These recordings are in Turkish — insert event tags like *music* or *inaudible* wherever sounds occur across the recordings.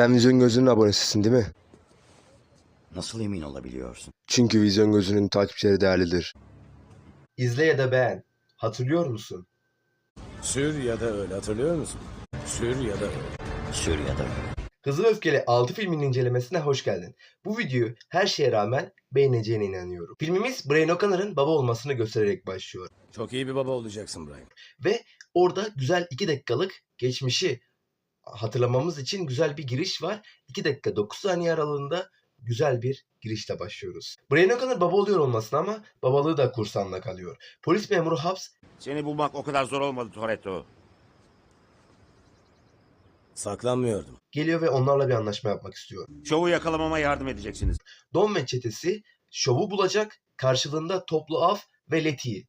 Sen Vizyon Gözü'nün abonesisin değil mi? Nasıl emin olabiliyorsun? Çünkü Vizyon Gözü'nün takipçileri değerlidir. İzle ya da beğen. Hatırlıyor musun? Sür ya da öl hatırlıyor musun? Sür ya da öl. Sür ya da Hızlı ve Öfkeli 6 filmin incelemesine hoş geldin. Bu videoyu her şeye rağmen beğeneceğine inanıyorum. Filmimiz Brian O'Connor'ın baba olmasını göstererek başlıyor. Çok iyi bir baba olacaksın Brian. Ve orada güzel 2 dakikalık geçmişi hatırlamamız için güzel bir giriş var. 2 dakika 9 saniye aralığında güzel bir girişle başlıyoruz. Brian O'Connor baba oluyor olmasına ama babalığı da kursağında kalıyor. Polis memuru Hobbs Seni bulmak o kadar zor olmadı Toretto. Saklanmıyordum. geliyor ve onlarla bir anlaşma yapmak istiyor. Şovu yakalamama yardım edeceksiniz. Don ve çetesi şovu bulacak, karşılığında toplu af ve Letty'yi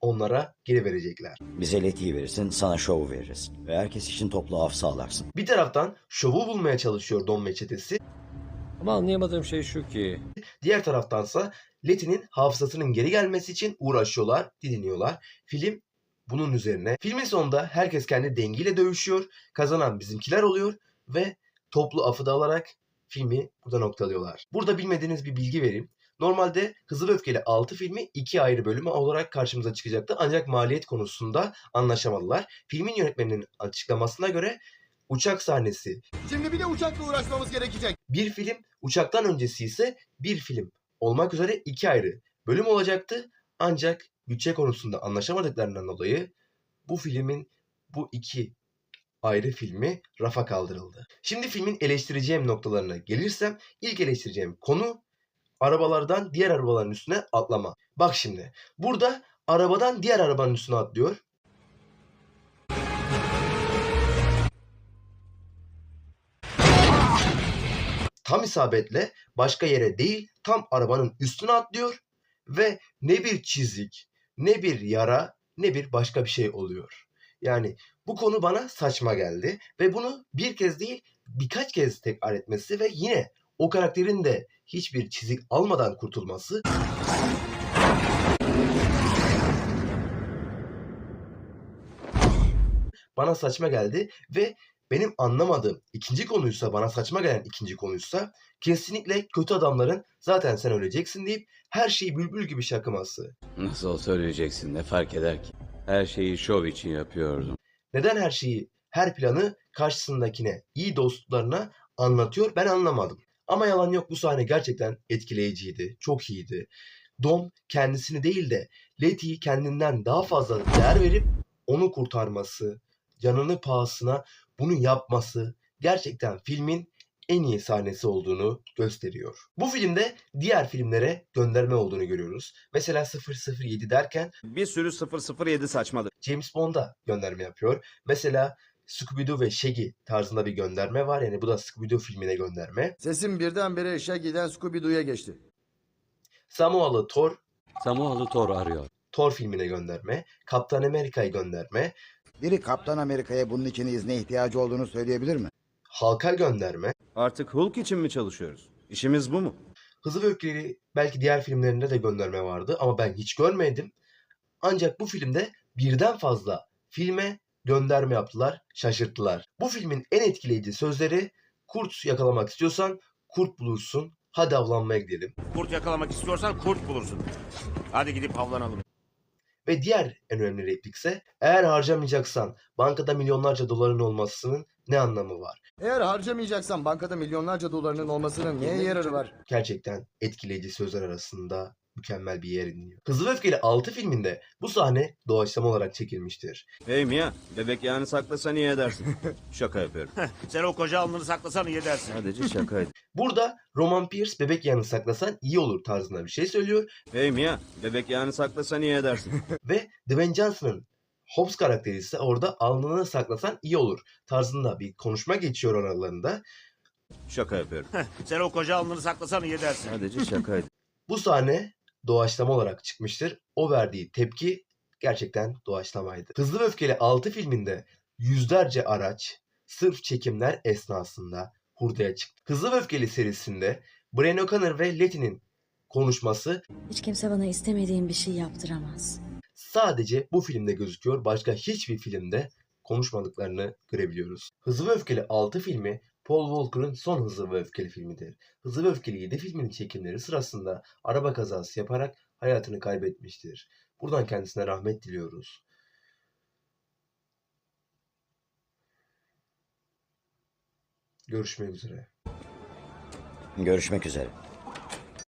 onlara geri verecekler. Bize letiyi verirsin, sana şovu veririz. Ve herkes için toplu af sağlarsın. Bir taraftan şovu bulmaya çalışıyor Don ve çetesi. Ama anlayamadığım şey şu ki Diğer taraftansa Letty'nin hafızasının geri gelmesi için uğraşıyorlar, didiniyorlar. Film bunun üzerine. Filmin sonunda herkes kendi dengiyle dövüşüyor. Kazanan bizimkiler oluyor ve toplu afı da alarak filmi burada noktalıyorlar. Burada bilmediğiniz bir bilgi vereyim. Normalde Hızlı ve Öfkeli 6 filmi iki ayrı bölümü olarak karşımıza çıkacaktı. Ancak maliyet konusunda anlaşamadılar. Filmin yönetmeninin açıklamasına göre uçak sahnesi Şimdi bir de uçakla uğraşmamız gerekecek. bir film, uçaktan öncesi ise bir film olmak üzere iki ayrı bölüm olacaktı. Ancak bütçe konusunda anlaşamadıklarından dolayı bu filmin bu iki ayrı filmi rafa kaldırıldı. Şimdi filmin eleştireceğim noktalarına gelirsem ilk eleştireceğim konu arabalardan diğer arabaların üstüne atlama. Bak şimdi burada arabadan diğer arabanın üstüne atlıyor. tam isabetle başka yere değil tam arabanın üstüne atlıyor ve ne bir çizik, ne bir yara, ne bir başka bir şey oluyor. Yani bu konu bana saçma geldi ve bunu bir kez değil birkaç kez tekrar etmesi ve yine o karakterin de hiçbir çizik almadan kurtulması bana saçma geldi ve benim anlamadığım ikinci konuysa bana saçma gelen ikinci konuysa kesinlikle kötü adamların zaten sen öleceksin deyip her şeyi bülbül gibi şakıması. Nasıl söyleyeceksin ne fark eder ki? Her şeyi şov için yapıyordum. Neden her şeyi, her planı karşısındakine, iyi dostlarına anlatıyor ben anlamadım. Ama yalan yok bu sahne gerçekten etkileyiciydi, çok iyiydi. Dom kendisini değil de Letty'yi kendinden daha fazla değer verip onu kurtarması, canını pahasına bunu yapması gerçekten filmin en iyi sahnesi olduğunu gösteriyor. Bu filmde diğer filmlere gönderme olduğunu görüyoruz. Mesela 007 derken Bir sürü 007 saçmalık. James Bond'a gönderme yapıyor. Mesela Scooby-Doo ve Shaggy tarzında bir gönderme var. Yani bu da Scooby-Doo filmine gönderme. Sesim birdenbire Shaggy'den Scooby-Doo'ya geçti. Samoalı Thor, Samualı Thor arıyor. Thor filmine gönderme. Kaptan Amerika'yı gönderme. Biri Kaptan Amerika'ya bunun için izne ihtiyacı olduğunu söyleyebilir mi? Hulk'a gönderme. Artık Hulk için mi çalışıyoruz? İşimiz bu mu? Hızlı ve Öfkeli belki diğer filmlerinde de gönderme vardı ama ben hiç görmedim. Ancak bu filmde birden fazla filme gönderme yaptılar, şaşırttılar. Bu filmin en etkileyici sözleri kurt yakalamak istiyorsan kurt bulursun. Hadi avlanmaya gidelim. Kurt yakalamak istiyorsan kurt bulursun. Hadi gidip avlanalım. Ve diğer en önemli replikse eğer harcamayacaksan bankada milyonlarca doların olmasının ne anlamı var? Eğer harcamayacaksan bankada milyonlarca dolarının olmasının neye yararı var? Gerçekten etkileyici sözler arasında mükemmel bir yer ediniyor. Hızlı Öfkeli 6 filminde bu sahne doğaçlama olarak çekilmiştir. Hey Mia, bebek yağını saklasan iyi edersin. *laughs* Şaka yapıyorum. Sen o koca alnını saklasan iyi edersin. Sadece şakaydı. *laughs* Burada Roman Pierce bebek yanı saklasan iyi olur tarzında bir şey söylüyor Hey Mia, bebek yağını saklasan iyi edersin. *laughs* ve Dwayne Johnson'ın Hobbs karakteri ise orada alnını saklasan iyi olur tarzında bir konuşma geçiyor aralarında. Şaka yapıyorum. Sen o koca alnını saklasan iyi edersin. Sadece şakaydı. Bu sahne doğaçlama olarak çıkmıştır. O verdiği tepki gerçekten doğaçlamaydı. Hızlı ve Öfkeli 6 filminde yüzlerce araç sırf çekimler esnasında hurdaya çıktı. Hızlı ve Öfkeli serisinde Brian O'Connor ve Letty'nin konuşması Hiç kimse bana istemediğim bir şey yaptıramaz. sadece bu filmde gözüküyor. Başka hiçbir filmde konuşmadıklarını görebiliyoruz. Hızlı ve Öfkeli 6 filmi Paul Walker'ın son Hızlı ve Öfkeli filmidir. Hızlı ve Öfkeli 7 filminin çekimleri sırasında araba kazası yaparak hayatını kaybetmiştir. Buradan kendisine rahmet diliyoruz. Görüşmek üzere. Görüşmek üzere.